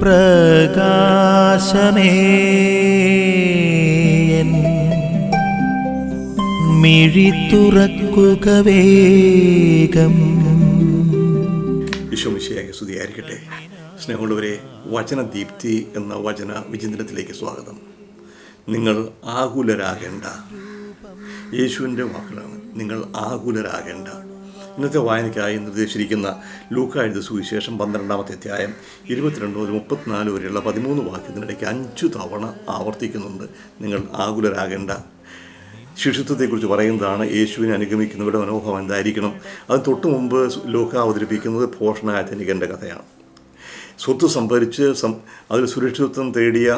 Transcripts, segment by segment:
പ്രകാശമേ. മിഴി തുറക്കുക വേഗം. വിശ്വമിശയായ സ്തുതിയായിരിക്കട്ടെ. സ്നേഹമുള്ളവരെ വചനദീപ്തി എന്ന വചന വിചിന്തനത്തിലേക്ക് സ്വാഗതം. നിങ്ങൾ ആകുലരാകേണ്ട. യേശുവിന്റെ വാക്കുകളാണ്. നിങ്ങൾ ആകുലരാകേണ്ട. ഇന്നത്തെ വായനയ്ക്കായി നിർദ്ദേശിച്ചിരിക്കുന്ന ലൂക്ക എഴുതി സുവിശേഷം പന്ത്രണ്ടാമത്തെ അധ്യായം ഇരുപത്തിരണ്ട് മുതൽ മുപ്പത്തിനാല് വരെയുള്ള പതിമൂന്ന് വാക്യത്തിനിടയ്ക്ക് അഞ്ചു തവണ ആവർത്തിക്കുന്നുണ്ട്. നിങ്ങൾ ആകുലരാകേണ്ട. ശിശുത്വത്തെക്കുറിച്ച് പറയുന്നതാണ് യേശുവിനെ അനുഗമിക്കുന്നവരുടെ മനോഭാവം എന്തായിരിക്കണം? അത് തൊട്ടു മുമ്പ് ലോക അവതരിപ്പിക്കുന്നത് പോഷണായ കഥയാണ്. സ്വത്ത് സംഭരിച്ച് സം അതിൽ സുരക്ഷിതത്വം തേടിയ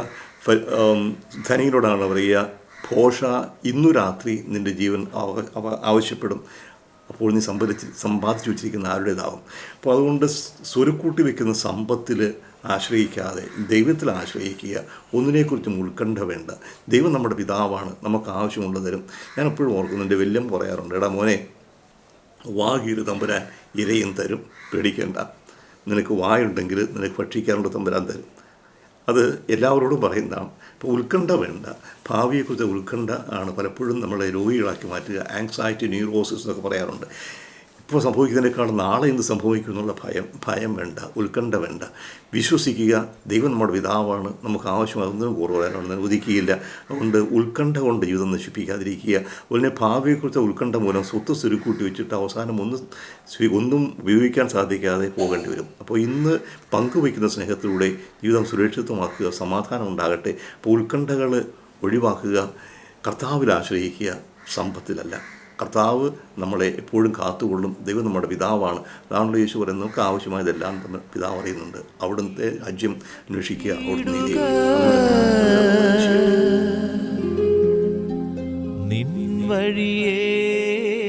ധനികനോടാണ് പറയുക പോഷ ഇന്നു രാത്രി നിന്റെ ജീവൻ ആവശ്യപ്പെടും. അപ്പോൾ നീ സമ്പാദിച്ച് സമ്പാദിച്ചു വെച്ചിരിക്കുന്ന ആരുടേതാവും. അപ്പോൾ അതുകൊണ്ട് സ്വരുക്കൂട്ടി വെക്കുന്ന സമ്പത്തിൽ ആശ്രയിക്കാതെ ദൈവത്തിൽ ആശ്രയിക്കുക ഒന്നിനെക്കുറിച്ചും ഉത്കണ്ഠ വേണ്ട. ദൈവം നമ്മുടെ പിതാവാണ് നമുക്ക് ആവശ്യമുള്ള തരും. ഞാൻ എപ്പോഴും ഓർക്കുന്നുണ്ട് വെല്ലം പറയാറുണ്ട് എടാ മോനെ വാഗീര് തമ്പുരാൻ ഇരയും തരും പേടിക്കേണ്ട. നിനക്ക് വായുണ്ടെങ്കിൽ നിനക്ക് ഭക്ഷിക്കാനുള്ള തമ്പുരാൻ തരും. അത് എല്ലാവരോടും പറയുന്നതാണ് ഇപ്പോൾ ഉത്കണ്ഠ വേണ്ട ഭാവിയെക്കുറിച്ച് ഉത്കണ്ഠ ആണ് പലപ്പോഴും നമ്മളെ രോഗികളാക്കി മാറ്റുക. ആങ്സൈറ്റി ന്യൂറോസിസ് എന്നൊക്കെ പറയാറുണ്ട്. ഇപ്പോൾ സംഭവിക്കുന്നതിനേക്കാൾ നാളെ എന്ത് സംഭവിക്കും എന്നുള്ള ഭയം ഭയം വേണ്ട ഉത്കണ്ഠ വേണ്ട. വിശ്വസിക്കുക ദൈവം നമ്മുടെ പിതാവാണ് നമുക്ക് ആവശ്യമാകുന്നതിന് കുറവാണ് അനുവദിക്കുകയില്ല അതുകൊണ്ട് ഉത്കണ്ഠ കൊണ്ട് ജീവിതം നശിപ്പിക്കാതിരിക്കുക. അതുപോലെ ഭാവിയെക്കുറിച്ച് ഉത്കണ്ഠ മൂലം സ്വത്ത് സ്വരുക്കൂട്ടി വെച്ചിട്ട് അവസാനം ഒന്നും ഒന്നും ഉപയോഗിക്കാൻ സാധിക്കാതെ പോകേണ്ടി വരും. അപ്പോൾ ഇന്ന് പങ്കുവയ്ക്കുന്ന സ്നേഹത്തിലൂടെ ജീവിതം സുരക്ഷിതമാക്കുക സമാധാനം ഉണ്ടാകട്ടെ. അപ്പോൾ ഉത്കണ്ഠകൾ ഒഴിവാക്കുക കർത്താവിൽ ആശ്രയിക്കുക സമ്പത്തിലല്ല. കർത്താവ് നമ്മളെ എപ്പോഴും കാത്തുകൊള്ളും. ദൈവം നമ്മുടെ പിതാവാണ്. അതാണല്ലോ യേശു പറയുന്നത്. നമുക്ക് ആവശ്യമായതെല്ലാം തന്നെ പിതാവ് അറിയുന്നുണ്ട്. അവിടുത്തെ രാജ്യം അന്വേഷിക്കുക. അവിടുത്തെ നീതി നിൻ വഴിയേ